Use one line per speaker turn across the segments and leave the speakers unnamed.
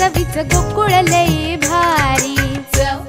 चवीच गोकुळ लई भारी.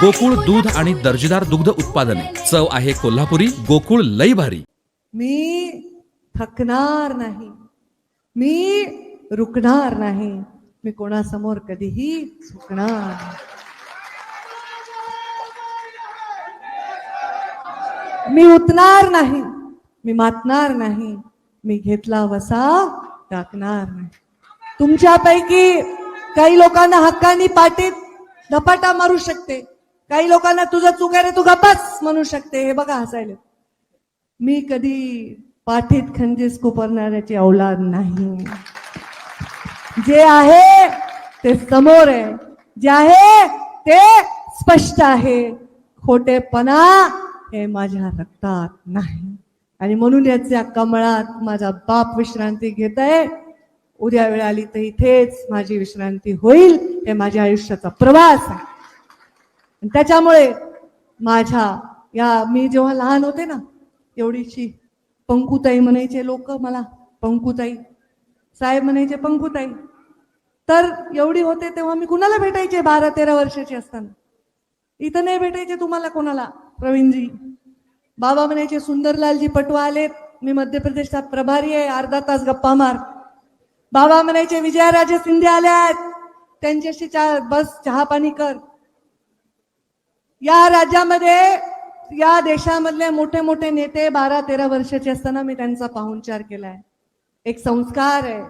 गोकुळ दूध आणि दर्जेदार दुग्ध उत्पादने. चव आहे कोल्हापुरी गोकुळ लई भारी.
मी थकणार नाही. मी रुकणार नाही. मी कोणासमोर कधीही झुकणार नाही. मी उतणार नाही. मी मातणार नाही. मी घेतला वसा टाकणार नाही. तुमच्यापैकी काही लोकांना हक्कानी पाठीत धपाटा मारू शकते. काही लोकांना तुझं चुक आहे रे तू गप्पाच म्हणू शकते. हे बघा हसायला. मी कधी पाठीत खंजीस कुपरणाऱ्याची औलाद नाही. जे आहे ते समोर आहे. जे आहे ते स्पष्ट आहे. खोटेपणा हे माझ्या रक्तात नाही. आणि म्हणून याच्या कमळात माझा बाप विश्रांती घेत आहे. उद्या वेळ आली तर इथेच माझी विश्रांती होईल हे माझ्या आयुष्याचा प्रवास आहे. त्याच्यामुळे माझ्या या मी जेव्हा लहान होते ना एवढीशी पंकुताई म्हणायचे लोक मला पंकुताई साहेब म्हणायचे पंकुताई. तर एवढी होते तेव्हा मी कुणाला भेटायचे बारा तेरा वर्षाची असताना? इथं नाही भेटायचे तुम्हाला कोणाला? प्रवीणजी. बाबा म्हणायचे सुंदरलालजी पटवा आलेत मी मध्य प्रदेशात प्रभारी आहे. अर्धा तास गप्पा मार. बाबा म्हणायचे विजयाराजे शिंदे आल्यात. त्यांच्याशी चा बस चहा पाणी कर. या राज्यामध्ये या देशामधले मोठे मोठे नेते बारा तेरा वर्षाचे असताना मी त्यांचा पाहुणचार केलाय. एक संस्कार आहे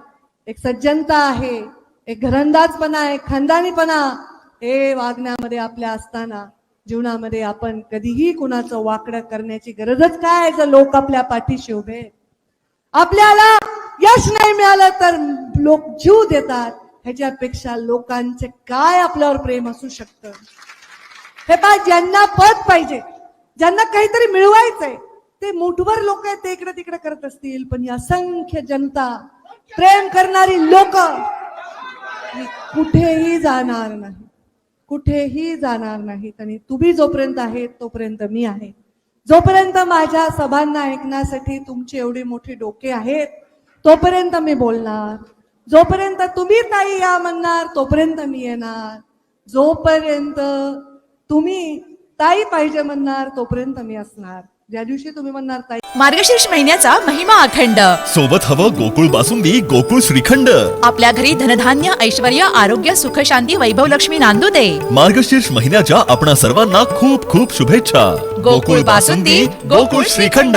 एक सज्जनता आहे एक घरंदाजपणा आहे खानदानीपणा. हे वागण्यामध्ये आपल्या असताना जीवनामध्ये आपण कधीही कुणाचं वाकडं करण्याची गरजच काय जर लोक आपल्या पाठीशी उभे आपल्याला यश नाही मिळालं तर लोक जीव देतात. ह्याच्यापेक्षा लोकांचे काय आपल्यावर प्रेम असू शकतं? हे पा ज्यांना पद पाहिजे ज्यांना काहीतरी मिळवायचंय ते मुठभर लोक आहेत ते इकडे तिकडे करत असतील पण ही असंख्य जनता प्रेम करणारी लोक कुठेही जाणार नाही. कुठेही जाणार नाहीत. आणि तुम्ही जोपर्यंत आहेत तोपर्यंत मी आहे. जोपर्यंत माझ्या सभांना ऐकण्यासाठी तुमची एवढी मोठी डोके आहेत तोपर्यंत मी बोलणार. जोपर्यंत तुम्ही ताई या म्हणणार तोपर्यंत मी येणार. जोपर्यंत तुम्ही ताई पाहिजे म्हणणार तोपर्यंत मी असणार. ज्या दिवशी तुम्ही म्हणणार ताई.
मार्गशीर्ष महिन्याचा महिमा अखंड.
सोबत हवं गोकुळ बासुंदी गोकुळ श्रीखंड.
आपल्या घरी धनधान्य ऐश्वर आरोग्य सुख शांती वैभव लक्ष्मी नांदू दे.
मार्गशीर्ष महिन्याच्या आपणा सर्वांना खूप खूप शुभेच्छा.
गोकुळ बासुंदी,
गोकुळ श्रीखंड.